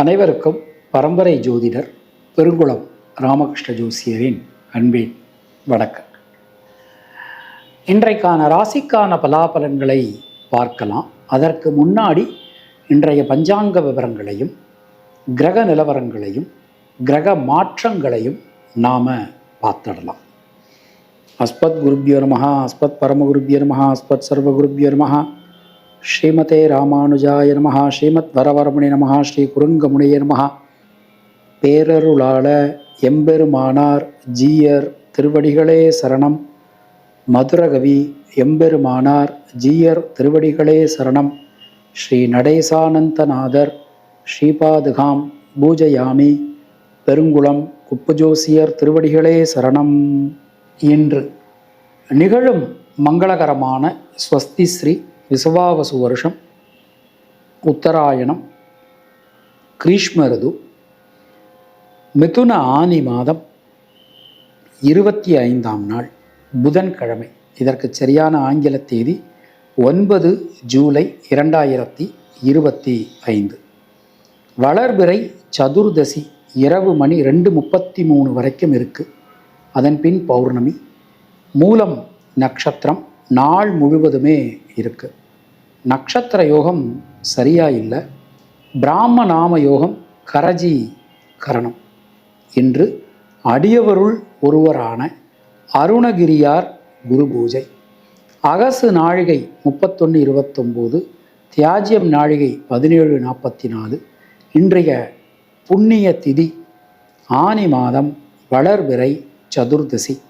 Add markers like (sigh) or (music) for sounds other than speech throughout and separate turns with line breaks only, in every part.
அனைவருக்கும் பரம்பரை ஜோதிடர் பெருங்குளம் ராமகிருஷ்ண ஜோசியரின் அன்பின் வணக்கம். இன்றைக்கான ராசிக்கான பலாபலன்களை பார்க்கலாம். அதற்கு முன்னாடி இன்றைய பஞ்சாங்க விவரங்களையும் கிரக நிலவரங்களையும் கிரக மாற்றங்களையும் நாம் பார்த்துடலாம். அஸ்பத் குருபியோ நமஹ அஸ்பத் பரமகுருபியோ நமஹ அஸ்பத் சர்வகுருபியோ நமஹ ஸ்ரீமதே ராமானுஜாய நமஹ ஸ்ரீமத் வரவரமுனி நமஹ ஸ்ரீ குருங்கமுனிய நமஹ. பேரருளாள எம்பெருமானார் ஜீயர் திருவடிகளே சரணம். மதுரகவி எம்பெருமானார் ஜீயர் திருவடிகளே சரணம். ஸ்ரீ நடேசானந்தநாதர் ஸ்ரீபாதுகாம் பூஜயாமி பெருங்குளம் குப்புஜோசியர் திருவடிகளே சரணம். இன்று நிகழும் மங்களகரமான ஸ்வஸ்தி ஸ்ரீ விசுவாவசு வருஷம் உத்தராயணம் கிரீஷ்மரது மிதுன ஆனி மாதம் இருபத்தி ஐந்தாம் நாள் புதன்கிழமை. இதற்கு சரியான ஆங்கில தேதி ஒன்பது ஜூலை இரண்டாயிரத்தி இருபத்தி ஐந்து. வளர்பிறை சதுர்தசி இரவு மணி ரெண்டு முப்பத்தி மூணு வரைக்கும் இருக்குது அதன் பின் பௌர்ணமி மூலம் நட்சத்திரம் நாள் முழுவதுமே இருக்குது நட்சத்திர யோகம் சரியா இல்லை. பிராம நாம யோகம் கரஜி கரணம் என்று அடியவருள் ஒருவரான அருணகிரியார் குரு பூஜை. அகசு நாழிகை முப்பத்தொன்று இருபத்தொம்போது தியாஜ்யம் நாழிகை பதினேழு நாற்பத்தி நாலு இன்றைய புண்ணிய திதி ஆனி மாதம் வளர்விரை சதுர்தசி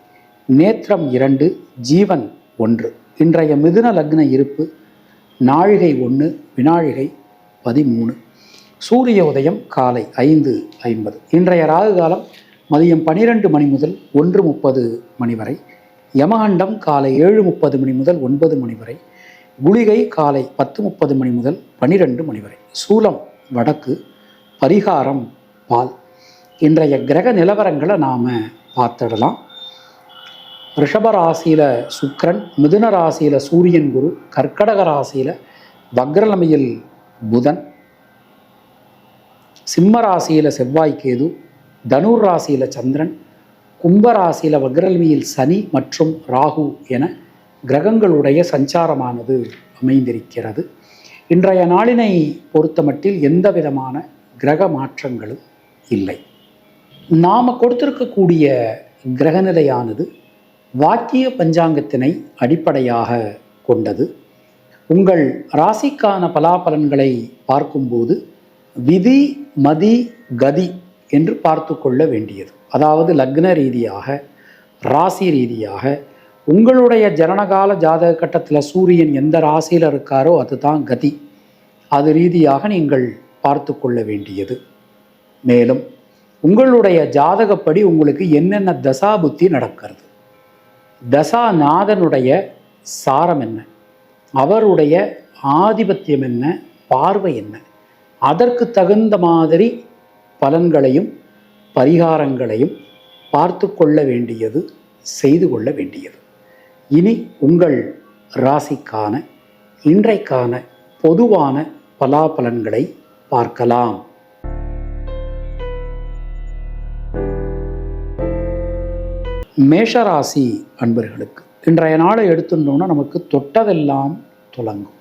நேத்திரம் இரண்டு ஜீவன் ஒன்று. இன்றைய மிதுன லக்ன இருப்பு நாழிகை ஒன்று வினாழிகை பதிமூணு. சூரிய உதயம் காலை ஐந்து ஐம்பது. இன்றைய ராகு காலம் மதியம் பனிரெண்டு மணி முதல் ஒன்று முப்பது மணி வரை. யமகண்டம் காலை ஏழு முப்பது மணி முதல் ஒன்பது மணி வரை. குளிகை காலை பத்து முப்பது மணி முதல் பனிரெண்டு மணி வரை. சூலம் வடக்கு பரிகாரம் பால். இன்றைய கிரக நிலவரங்களை நாம் பார்த்துடலாம். ரிஷபராசியில் சுக்கரன் மிதுன ராசியில் சூரியன் குரு கர்க்கடக ராசியில் வக்ரலமையில் புதன் சிம்ம ராசியில் செவ்வாய் கேது தனுர் ராசியில் சந்திரன் கும்ப ராசியில் வக்ரலமையில் சனி மற்றும் ராகு என கிரகங்களுடைய சஞ்சாரமானது அமைந்திருக்கிறது. இன்றைய நாளினை பொறுத்தமட்டில் எந்த விதமான கிரக மாற்றங்களும் இல்லை. நாம் கொடுத்திருக்கக்கூடிய கிரகநிலையானது வாக்கிய பஞ்சாங்கத்தினை அடிப்படையாக கொண்டது. உங்கள் ராசிக்கான பலாபலன்களை பார்க்கும்போது விதி மதி கதி என்று பார்த்து கொள்ள வேண்டியது. அதாவது லக்ன ரீதியாக ராசி ரீதியாக உங்களுடைய ஜனனகால ஜாதக கட்டத்தில் சூரியன் எந்த ராசியில் இருக்காரோ அதுதான் கதி. அது ரீதியாக நீங்கள் பார்த்து கொள்ள வேண்டியது. மேலும் உங்களுடைய ஜாதகப்படி உங்களுக்கு என்னென்ன தசாபுத்தி நடக்கிறது? தசாநாதனுடைய சாரம் என்ன? அவருடைய ஆதிபத்தியம் என்ன? பார்வை என்ன? அதற்கு தகுந்த மாதிரி பலன்களையும் பரிகாரங்களையும் பார்த்து கொள்ள வேண்டியது செய்து கொள்ள வேண்டியது. இனி உங்கள் ராசிக்கான இன்றைக்கான பொதுவான பலாபலன்களை பார்க்கலாம். மேஷராசி அன்பர்களுக்கு இன்றைய நாளை எடுத்துட்டோம்னா நமக்கு தொட்டதெல்லாம் துலங்கும்.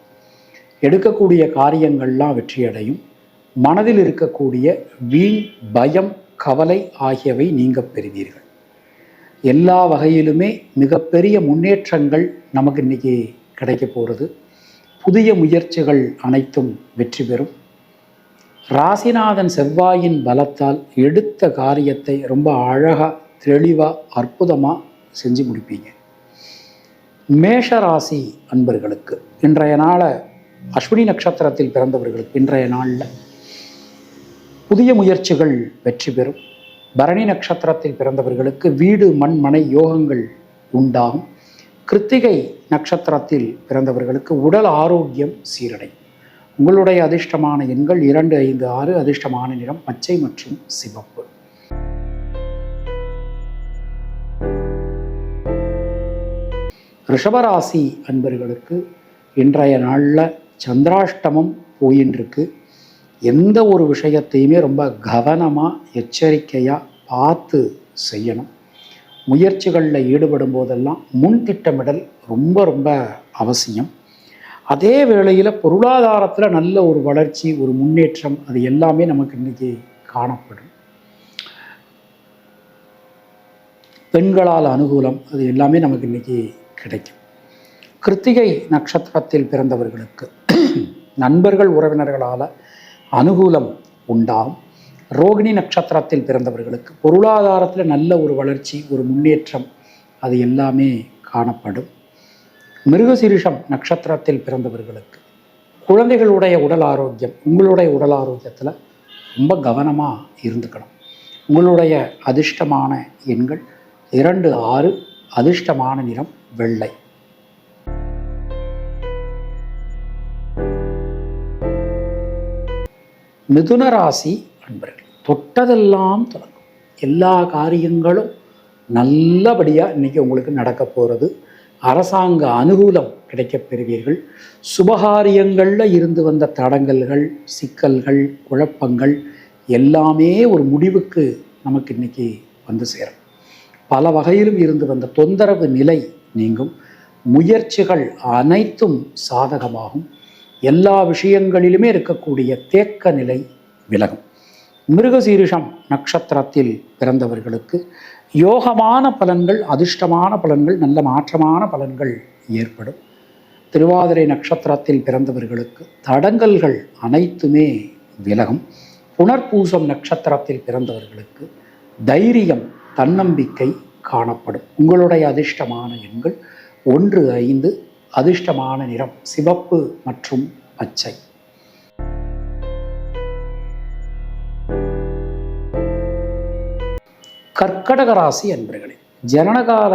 எடுக்கக்கூடிய காரியங்கள்லாம் வெற்றியடையும். மனதில் இருக்கக்கூடிய வீண் பயம் கவலை ஆகியவை நீங்க பெறுவீர்கள். எல்லா வகையிலுமே மிகப்பெரிய முன்னேற்றங்கள் நமக்கு இன்றைக்கி கிடைக்க போகிறது புதிய முயற்சிகள் அனைத்தும் வெற்றி பெறும். ராசிநாதன் செவ்வாயின் பலத்தால் எடுத்த காரியத்தை ரொம்ப அழகாக தெளிவாக அற்புதமாக செஞ்சு முடிப்பீங்க. மேஷராசி அன்பர்களுக்கு இன்றைய நாளை அஸ்வினி நட்சத்திரத்தில் பிறந்தவர்களுக்கு இன்றைய நாளில் புதிய முயற்சிகள் வெற்றி பெறும். பரணி நட்சத்திரத்தில் பிறந்தவர்களுக்கு வீடு மண் மனை யோகங்கள் உண்டாகும். கிருத்திகை நட்சத்திரத்தில் பிறந்தவர்களுக்கு உடல் ஆரோக்கியம் சீரடை உங்களுடைய அதிர்ஷ்டமான எண்கள் இரண்டு ஐந்து ஆறு அதிர்ஷ்டமான நிறம் பச்சை மற்றும் சிவப்பு. ரிஷபராசி அன்பர்களுக்கு இன்றைய நாளில் சந்திராஷ்டமம் போயின்ட்டுருக்கு எந்த ஒரு விஷயத்தையுமே ரொம்ப கவனமாக எச்சரிக்கையாக பார்த்து செய்யணும். முயற்சிகளில் ஈடுபடும் போதெல்லாம் முன் திட்டமிடல் ரொம்ப ரொம்ப அவசியம். அதே வேளையில் பொருளாதாரத்தில் நல்ல ஒரு வளர்ச்சி ஒரு முன்னேற்றம் அது எல்லாமே நமக்கு இன்றைக்கி காணப்படும். பெண்களால் அனுகூலம் அது எல்லாமே நமக்கு இன்றைக்கி கிடைக்கும். கிருத்திகை நட்சத்திரத்தில் பிறந்தவர்களுக்கு (clears throat) நண்பர்கள் உறவினர்களால் அனுகூலம் உண்டாகும் ரோகிணி நட்சத்திரத்தில் பிறந்தவர்களுக்கு பொருளாதாரத்தில் நல்ல ஒரு வளர்ச்சி ஒரு முன்னேற்றம் அது எல்லாமே காணப்படும். மிருகசிருஷம் நட்சத்திரத்தில் பிறந்தவர்களுக்கு குழந்தைகளுடைய உடல் ஆரோக்கியம் உங்களுடைய உடல் ஆரோக்கியத்தில் ரொம்ப கவனமாக இருந்துக்கணும். உங்களுடைய அதிர்ஷ்டமான எண்கள் இரண்டு ஆறு அதிர்ஷ்டமான நிறம் வெள்ளை. மிதுன ராசி அன்பர்கள் தொட்டதெல்லாம் தொடங்கும். எல்லா காரியங்களும் நல்லபடியாக இன்றைக்கி உங்களுக்கு நடக்க போகிறது அரசாங்க அனுகூலம் கிடைக்கப் பெறுவீர்கள். சுபகாரியங்களில் இருந்து வந்த தடங்கல்கள் சிக்கல்கள் குழப்பங்கள் எல்லாமே ஒரு முடிவுக்கு நமக்கு இன்றைக்கி வந்து சேரும். பல வகையிலும் இருந்து வந்த தொந்தரவு நிலை நீங்கும். முயற்சிகள் அனைத்தும் சாதகமாகும். எல்லா விஷயங்களிலுமே இருக்கக்கூடிய தேக்க நிலை விலகும். மிருகசீரிஷம் நட்சத்திரத்தில் பிறந்தவர்களுக்கு யோகமான பலன்கள் அதிர்ஷ்டமான பலன்கள் நல்ல மாற்றமான பலன்கள் ஏற்படும். திருவாதிரை நட்சத்திரத்தில் பிறந்தவர்களுக்கு தடங்கல்கள் அனைத்துமே விலகும். புனர்பூசம் நட்சத்திரத்தில் பிறந்தவர்களுக்கு தைரியம் தன்னம்பிக்கை காணப்படும். உங்களுடைய அதிர்ஷ்டமான எண்கள் ஒன்று ஐந்து அதிர்ஷ்டமான நிறம் சிவப்பு மற்றும் பச்சை. கர்க்கடக ராசி அன்பர்களே ஜனனகால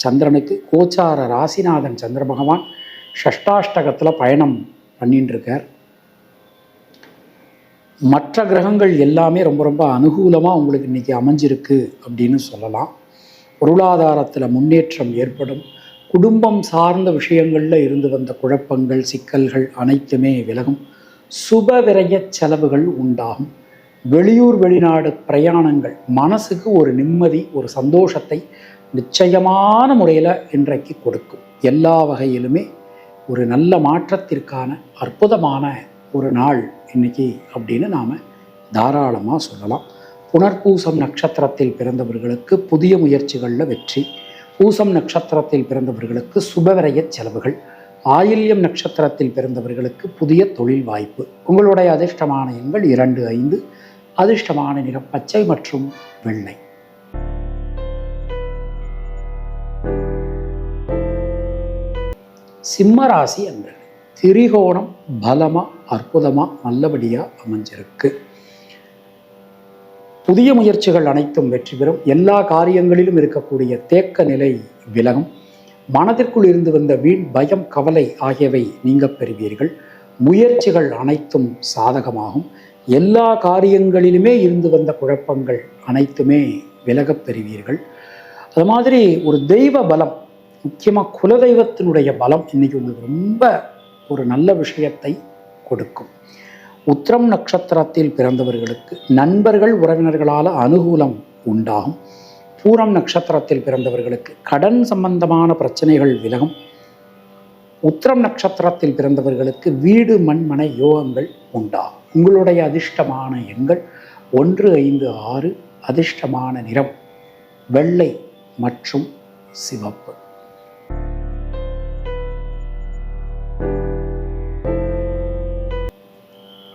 சந்திரனுக்கு கோச்சார ராசிநாதன் சந்திர பகவான் ஷஷ்டாஷ்டகத்தில் பயணம் பண்ணிட்டு இருக்கார் மற்ற கிரகங்கள் எல்லாமே ரொம்ப ரொம்ப அனுகூலமாக உங்களுக்கு இன்றைக்கி அமைஞ்சிருக்கு அப்படின்னு சொல்லலாம். பொருளாதாரத்தில் முன்னேற்றம் ஏற்படும். குடும்பம் சார்ந்த விஷயங்களில் இருந்து வந்த குழப்பங்கள் சிக்கல்கள் அனைத்துமே விலகும். சுப விரய செலவுகள் உண்டாகும். வெளியூர் வெளிநாடு பிரயாணங்கள் மனசுக்கு ஒரு நிம்மதி ஒரு சந்தோஷத்தை நிச்சயமான முறையில் இன்றைக்கு கொடுக்கும். எல்லா வகையிலுமே ஒரு நல்ல மாற்றத்திற்கான அற்புதமான ஒரு நாள் இன்னைக்கு அப்படின்னு நாம் தாராளமாக சொல்லலாம். புனர்பூசம் நட்சத்திரத்தில் பிறந்தவர்களுக்கு புதிய முயற்சிகளில் வெற்றி. பூசம் நட்சத்திரத்தில் பிறந்தவர்களுக்கு சுபவிரய செலவுகள். ஆயில்யம் நட்சத்திரத்தில் பிறந்தவர்களுக்கு புதிய தொழில் வாய்ப்பு. உங்களுடைய அதிர்ஷ்டமான எண்கள் இரண்டு ஐந்து. அதிர்ஷ்டமான நிறம் பச்சை மற்றும் வெள்ளை. சிம்மராசி அன்பர்கள் திரிகோணம் பலமா அற்புதமா நல்லபடியா அமைஞ்சிருக்கு. புதிய முயற்சிகள் அனைத்தும் வெற்றி பெறும். எல்லா காரியங்களிலும் இருக்கக்கூடிய தேக்க நிலை விலகும். மனதிற்குள் இருந்து வந்த வீண் பயம் கவலை ஆகியவை நீங்க பெறுவீர்கள். முயற்சிகள் அனைத்தும் சாதகமாகும். எல்லா காரியங்களிலுமே இருந்து வந்த குழப்பங்கள் அனைத்துமே விலகப் பெறுவீர்கள். அது மாதிரி ஒரு தெய்வ பலம் முக்கியமாக குலதெய்வத்தினுடைய பலம் இன்னைக்கு உங்களுக்கு ரொம்ப ஒரு நல்ல விஷயத்தை கொடுக்கும். உத்திரம் நட்சத்திரத்தில் பிறந்தவர்களுக்கு நண்பர்கள் உறவினர்களால் அனுகூலம் உண்டாகும். பூரம் நட்சத்திரத்தில் பிறந்தவர்களுக்கு கடன் சம்பந்தமான பிரச்சனைகள் விலகும். உத்திரம் நட்சத்திரத்தில் பிறந்தவர்களுக்கு வீடு மண்மனை யோகங்கள் உண்டாகும். உங்களுடைய அதிர்ஷ்டமான எண்கள் ஒன்று ஐந்து ஆறு அதிர்ஷ்டமான நிறம் வெள்ளை மற்றும் சிவப்பு.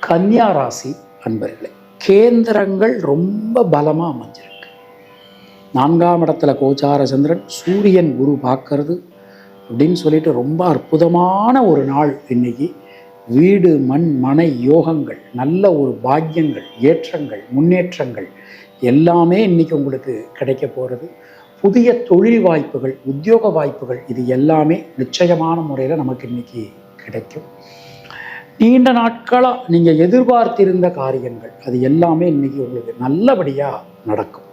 கன்னியா ராசி அன்பர்களே கேந்திரங்கள் ரொம்ப பலமாக அமைஞ்சிருக்கு. நான்காம் இடத்துல கோச்சார சந்திரன் சூரியன் குரு பார்க்கறது அப்படின்னு சொல்லிட்டு ரொம்ப அற்புதமான ஒரு நாள் இன்னைக்கு. வீடு மண் மனை யோகங்கள் நல்ல ஒரு பாக்கியங்கள் ஏற்றங்கள் முன்னேற்றங்கள் எல்லாமே இன்னைக்கு உங்களுக்கு கிடைக்க போகிறது புதிய தொழில் வாய்ப்புகள் உத்தியோக வாய்ப்புகள் இது எல்லாமே நிச்சயமான முறையில் நமக்கு இன்னைக்கு கிடைக்கும். நீண்ட நாட்களாக நீங்கள் எதிர்பார்த்திருந்த காரியங்கள் அது எல்லாமே இன்றைக்கி உங்களுக்கு நல்லபடியாக நடக்கும்.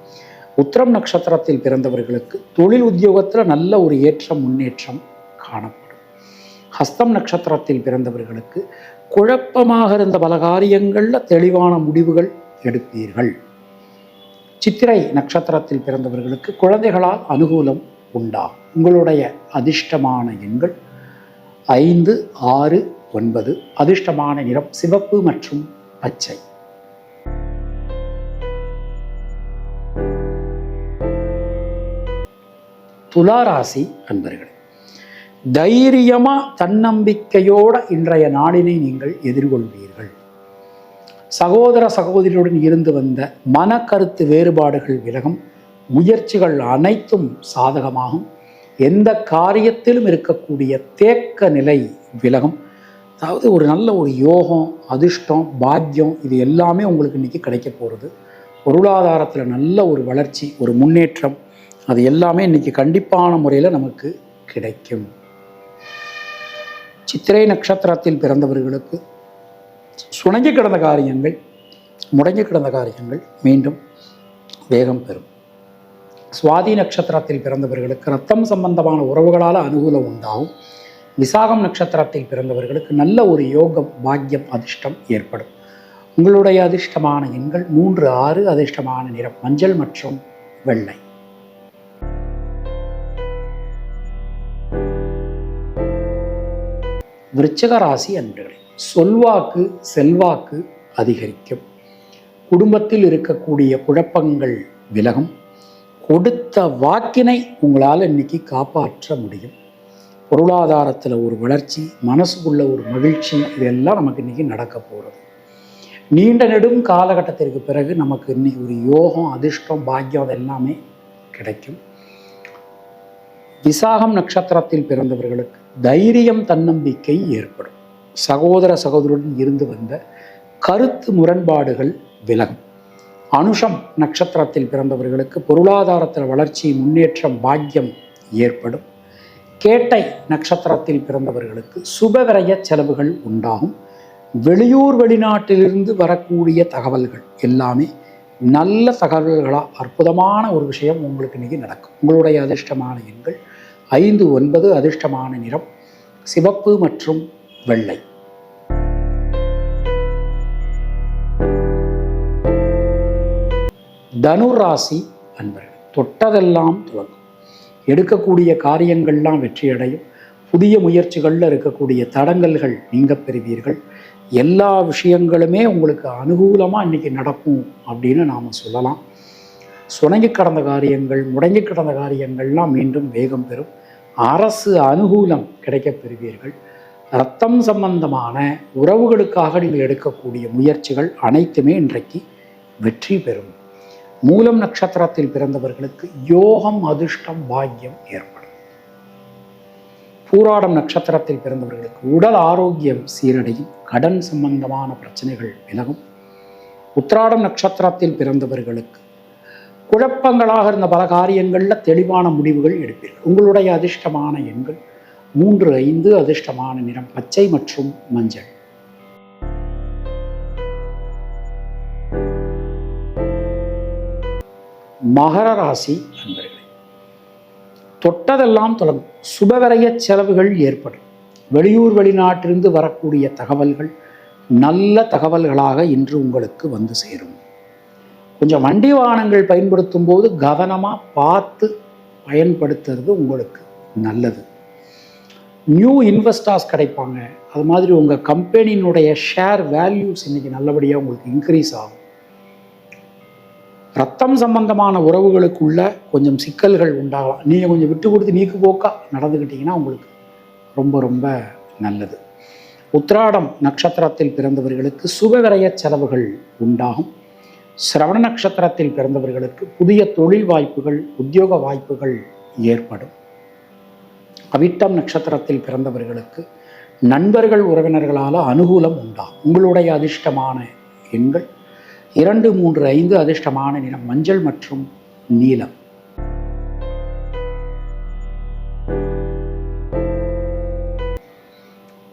உத்திரம் நட்சத்திரத்தில் பிறந்தவர்களுக்கு தொழில் உத்தியோகத்தில் நல்ல ஒரு ஏற்றம் முன்னேற்றம் காணப்படும். ஹஸ்தம் நட்சத்திரத்தில் பிறந்தவர்களுக்கு குழப்பமாக இருந்த பல காரியங்களில் தெளிவான முடிவுகள் எடுப்பீர்கள். சித்திரை நட்சத்திரத்தில் பிறந்தவர்களுக்கு குழந்தைகளால் அனுகூலம் உண்டா உங்களுடைய அதிர்ஷ்டமான எண்கள் ஐந்து ஆறு ஒன்பது அதிர்ஷ்டமான நிறம் சிவப்பு மற்றும் பச்சை. துளாராசி அன்பர்களே தைரியமா தன்னம்பிக்கையோட இன்றைய நாளினை நீங்கள் எதிர்கொள்வீர்கள். சகோதர சகோதரியுடன் இருந்து வந்த மனக்கருத்து வேறுபாடுகள் விலகும். முயற்சிகள் அனைத்தும் சாதகமாகும். எந்த காரியத்திலும் இருக்கக்கூடிய தேக்க நிலை விலகும். அதாவது ஒரு நல்ல ஒரு யோகம் அதிர்ஷ்டம் பாக்கியம் இது எல்லாமே உங்களுக்கு இன்னைக்கு கிடைக்க போகிறது பொருளாதாரத்தில் நல்ல ஒரு வளர்ச்சி ஒரு முன்னேற்றம் அது எல்லாமே இன்னைக்கு கண்டிப்பான முறையில் நமக்கு கிடைக்கும். சித்திரை நட்சத்திரத்தில் பிறந்தவர்களுக்கு சுணங்கி கிடந்த காரியங்கள் முடங்கி கிடந்த காரியங்கள் மீண்டும் வேகம் பெறும். சுவாதி நட்சத்திரத்தில் பிறந்தவர்களுக்கு ரத்தம் சம்பந்தமான உறவுகளால் அனுகூலம் உண்டாகும். விசாகம் நட்சத்திரத்தில் பிறந்தவர்களுக்கு நல்ல ஒரு யோகம் பாக்கியம் அதிர்ஷ்டம் ஏற்படும். உங்களுடைய அதிர்ஷ்டமான எண்கள் மூன்று ஆறு அதிர்ஷ்டமான நிறம் மஞ்சள் மற்றும் வெள்ளை. விருச்சக ராசி அன்பர்களே சொல்வாக்கு செல்வாக்கு அதிகரிக்கும். குடும்பத்தில் இருக்கக்கூடிய குழப்பங்கள் விலகும். கொடுத்த வாக்கினை உங்களால் இன்னைக்கு காப்பாற்ற முடியும். பொருளாதாரத்தில் ஒரு வளர்ச்சி மனசுக்குள்ள ஒரு மகிழ்ச்சி இதெல்லாம் நமக்கு இன்னைக்கு நடக்க போகிறது நீண்ட நெடும் காலகட்டத்திற்கு பிறகு நமக்கு இன்னைக்கு ஒரு யோகம் அதிர்ஷ்டம் பாக்கியம் அது எல்லாமே கிடைக்கும். விசாகம் நட்சத்திரத்தில் பிறந்தவர்களுக்கு தைரியம் தன்னம்பிக்கை ஏற்படும். சகோதர சகோதரருடன் இருந்து வந்த கருத்து முரண்பாடுகள் விலகும். அனுஷம் நட்சத்திரத்தில் பிறந்தவர்களுக்கு பொருளாதாரத்தில் வளர்ச்சி முன்னேற்றம் பாக்கியம் ஏற்படும். கேட்டை நட்சத்திரத்தில் பிறந்தவர்களுக்கு சுபவிரய செலவுகள் உண்டாகும். வெளியூர் வெளிநாட்டிலிருந்து வரக்கூடிய தகவல்கள் எல்லாமே நல்ல தகவல்களாக அற்புதமான ஒரு விஷயம் உங்களுக்கு இன்னைக்கு நடக்கும். உங்களுடைய அதிர்ஷ்டமான எண்கள் ஐந்து ஒன்பது அதிர்ஷ்டமான நிறம் சிவப்பு மற்றும் வெள்ளை. தனுர் ராசி அன்பர்கள் தொட்டதெல்லாம் துவங்கும். எடுக்கக்கூடிய காரியங்கள்லாம் வெற்றியடையும். புதிய முயற்சிகளில் இருக்கக்கூடிய தடங்கல்கள் நீங்க பெறுவீர்கள். எல்லா விஷயங்களுமே உங்களுக்கு அனுகூலமாக இன்றைக்கி நடக்கும் அப்படின்னு நாம் சொல்லலாம். சுணங்கி கடந்த காரியங்கள் முடங்கி கடந்த காரியங்கள்லாம் மீண்டும் வேகம் பெறும். அரசு அனுகூலம் கிடைக்கப் பெறுவீர்கள். ரத்தம் சம்பந்தமான உறவுகளுக்காக நீங்கள் எடுக்கக்கூடிய முயற்சிகள் அனைத்துமே இன்றைக்கு வெற்றி பெறும். மூலம் நட்சத்திரத்தில் பிறந்தவர்களுக்கு யோகம் அதிர்ஷ்டம் பாக்கியம் ஏற்படும். பூராடம் நட்சத்திரத்தில் பிறந்தவர்களுக்கு உடல் ஆரோக்கியம் சீரடையும். கடன் சம்பந்தமான பிரச்சனைகள் விலகும். உத்திராடம் நட்சத்திரத்தில் பிறந்தவர்களுக்கு குழப்பங்களாக இருந்த பல காரியங்களில் தெளிவான முடிவுகள் எடுப்பீர்கள். உங்களுடைய அதிர்ஷ்டமான எண்கள் மூன்று ஐந்து அதிர்ஷ்டமான நிறம் பச்சை மற்றும் மஞ்சள். மகர ராசி அன்பர்களே தொட்டதெல்லாம் தொடங்கும் சுபவரைய செலவுகள் ஏற்படும். வெளியூர் வெளிநாட்டிலிருந்து வரக்கூடிய தகவல்கள் நல்ல தகவல்களாக இன்று உங்களுக்கு வந்து சேரும். கொஞ்சம் வண்டி வாகனங்கள் பயன்படுத்தும் போது கவனமாக பார்த்து பயன்படுத்துறது உங்களுக்கு நல்லது. நியூ இன்வெஸ்டர்ஸ் கிடைப்பாங்க. அது மாதிரி உங்கள் கம்பெனியினுடைய ஷேர் வேல்யூஸ் இன்றைக்கி நல்லபடியாக உங்களுக்கு இன்க்ரீஸ் ஆகும். ரத்தம் சம்பந்தமான உறவுகளுக்குள்ள கொஞ்சம் சிக்கல்கள் உண்டாகலாம். நீங்கள் கொஞ்சம் விட்டு கொடுத்து நீக்கு போக்கா நடந்துக்கிட்டீங்கன்னா உங்களுக்கு ரொம்ப ரொம்ப நல்லது. உத்ராடம் நட்சத்திரத்தில் பிறந்தவர்களுக்கு சுபவிரய செலவுகள் உண்டாகும். சிரவண நட்சத்திரத்தில் பிறந்தவர்களுக்கு புதிய தொழில் வாய்ப்புகள் உத்தியோக வாய்ப்புகள் ஏற்படும். அவிட்டம் நட்சத்திரத்தில் பிறந்தவர்களுக்கு நண்பர்கள் உறவினர்களால் அனுகூலம் உண்டாகும். உங்களுடைய அதிர்ஷ்டமான எண்கள் இரண்டு மூன்று ஐந்து அதிர்ஷ்டமான நிறம் மஞ்சள் மற்றும் நீலம்.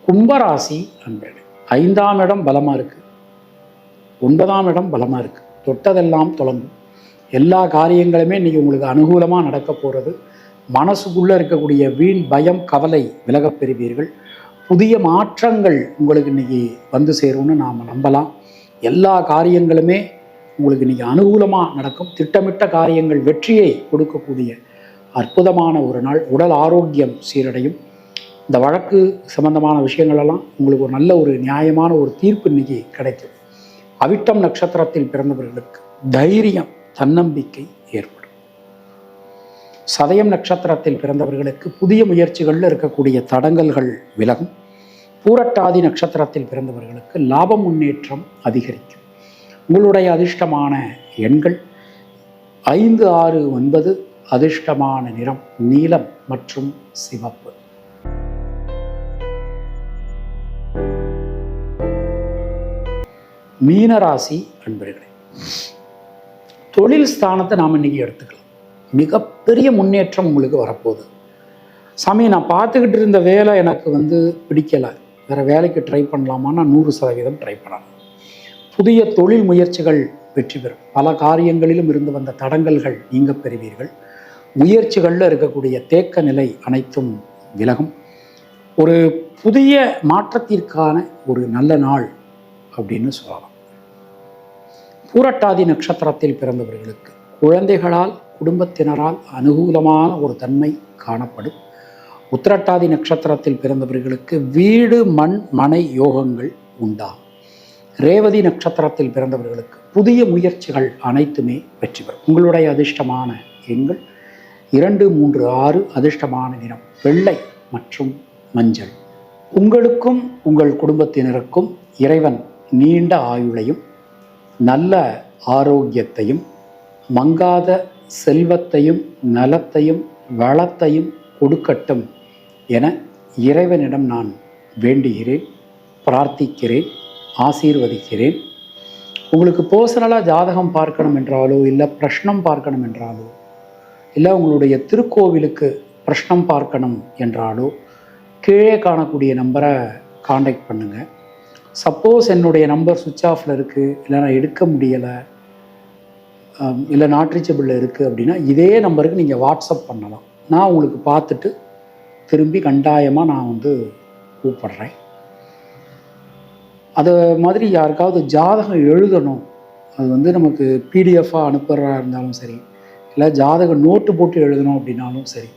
கும்பராசி அன்பர்கள் ஐந்தாம் இடம் பலமாக இருக்கு. ஒன்பதாம் இடம் பலமாக இருக்குது தொட்டதெல்லாம் தொடங்கும். எல்லா காரியங்களுமே இன்றைக்கி உங்களுக்கு அனுகூலமாக நடக்க போகிறது மனசுக்குள்ளே இருக்கக்கூடிய வீண் பயம் கவலை விலகப் பெறுவீர்கள். புதிய மாற்றங்கள் உங்களுக்கு இன்னைக்கு வந்து சேரும்னு நாம் நம்பலாம். எல்லா காரியங்களுமே உங்களுக்கு இன்னைக்கு அனுகூலமாக நடக்கும். திட்டமிட்ட காரியங்கள் வெற்றியை கொடுக்கக்கூடிய அற்புதமான ஒரு நாள். உடல் ஆரோக்கியம் சீரடையும். இந்த வழக்கு சம்பந்தமான விஷயங்களெல்லாம் உங்களுக்கு ஒரு நல்ல ஒரு நியாயமான ஒரு தீர்ப்பு இன்னைக்கு கிடைக்கும். அவிட்டம் நட்சத்திரத்தில் பிறந்தவர்களுக்கு தைரியம் தன்னம்பிக்கை ஏற்படும். சதயம் நட்சத்திரத்தில் பிறந்தவர்களுக்கு புதிய முயற்சிகளில் இருக்கக்கூடிய தடங்கல்கள் விலகும். பூரட்டாதி நட்சத்திரத்தில் பிறந்தவர்களுக்கு லாப முன்னேற்றம் அதிகரிக்கும். உங்களுடைய அதிர்ஷ்டமான எண்கள் ஐந்து ஆறு ஒன்பது அதிர்ஷ்டமான நிறம் நீலம் மற்றும் சிவப்பு. மீனராசி அன்பர்களே தொழில் ஸ்தானத்தை நாம் இன்னைக்கு எடுத்துக்கலாம். மிகப்பெரிய முன்னேற்றம் உங்களுக்கு வரப்போகுது. சாமி நான் பார்த்துக்கிட்டு இருந்த வேலை எனக்கு வந்து பிடிக்கலை. வேறு வேலைக்கு ட்ரை பண்ணலாமான்னா நூறு சதவீதம் ட்ரை பண்ணலாம். புதிய தொழில் முயற்சிகள் வெற்றி பெறும். பல காரியங்களிலும் இருந்து வந்த தடங்கல்கள் நீங்க பெறுவீர்கள். முயற்சிகளில் இருக்கக்கூடிய தேக்க நிலை அனைத்தும் விலகும். ஒரு புதிய மாற்றத்திற்கான ஒரு நல்ல நாள் அப்படின்னு சொல்லலாம். பூரட்டாதி நட்சத்திரத்தில் பிறந்தவர்களுக்கு குழந்தைகளால் குடும்பத்தினரால் அனுகூலமான ஒரு தன்மை காணப்படும். உத்திரட்டாதி நட்சத்திரத்தில் பிறந்தவர்களுக்கு வீடு மண் மனை யோகங்கள் உண்டாகும் ரேவதி நட்சத்திரத்தில் பிறந்தவர்களுக்கு புதிய முயற்சிகள் அனைத்துமே வெற்றி பெறும். உங்களுடைய அதிர்ஷ்டமான எண்கள் இரண்டு மூன்று ஆறு அதிர்ஷ்டமான நிறம் வெள்ளை மற்றும் மஞ்சள். உங்களுக்கும் உங்கள் குடும்பத்தினருக்கும் இறைவன் நீண்ட ஆயுளையும் நல்ல ஆரோக்கியத்தையும் மங்காத செல்வத்தையும் நலத்தையும் வளத்தையும் கொடுக்கட்டும். என இறைவனிடம் நான் வேண்டுகிறேன் பிரார்த்திக்கிறேன் ஆசீர்வதிக்கிறேன். உங்களுக்கு பர்சனலாக ஜாதகம் பார்க்கணும் என்றாலோ இல்லை பிரஷ்னம் பார்க்கணும் என்றாலோ இல்லை உங்களுடைய திருக்கோவிலுக்கு பிரஷ்னம் பார்க்கணும் என்றாலோ கீழே காணக்கூடிய நம்பரை காண்டாக்ட் பண்ணுங்கள் சப்போஸ் என்னுடைய நம்பர் சுவிட்ச் ஆஃபில் இருக்குது இல்லை நான் எடுக்க முடியலை இல்லை நாட் ரீச்சபிளில் இருக்குது அப்படின்னா இதே நம்பருக்கு நீங்கள் வாட்ஸ்அப் பண்ணலாம். நான் உங்களுக்கு பார்த்துட்டு திரும்பி கண்டாயமாக நான் வந்து கூப்பிட்றேன். அது மாதிரி யாருக்காவது ஜாதகம் எழுதணும். அது வந்து நமக்கு பிடிஎஃபாக அனுப்புகிறதா இருந்தாலும் சரி இல்லை ஜாதக நோட்டு போட்டு எழுதணும் அப்படின்னாலும் சரி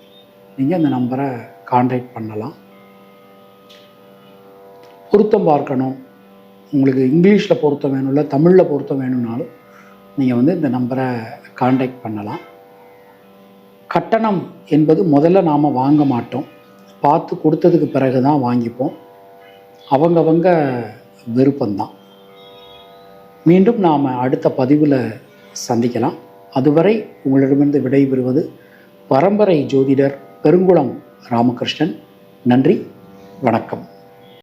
நீங்கள் அந்த நம்பரை காண்டாக்ட் பண்ணலாம். பொருத்தம் பார்க்கணும். உங்களுக்கு இங்கிலீஷில் பொருத்தம் வேணும் இல்லை தமிழில் பொருத்தம் வேணும்னாலும் நீங்கள் வந்து இந்த நம்பரை கான்டாக்ட் பண்ணலாம். கட்டணம் என்பது முதல்ல நாம் வாங்க மாட்டோம். பார்த்து கொடுத்ததுக்கு பிறகு தான் வாங்கிப்போம். அவங்கவங்க விருப்பம்தான். மீண்டும் நாம் அடுத்த பதிவில் சந்திக்கலாம். அதுவரை உங்களிடமிருந்து விடைபெறுவது பரம்பரை ஜோதிடர் பெருங்குளம் ராமகிருஷ்ணன். நன்றி வணக்கம்.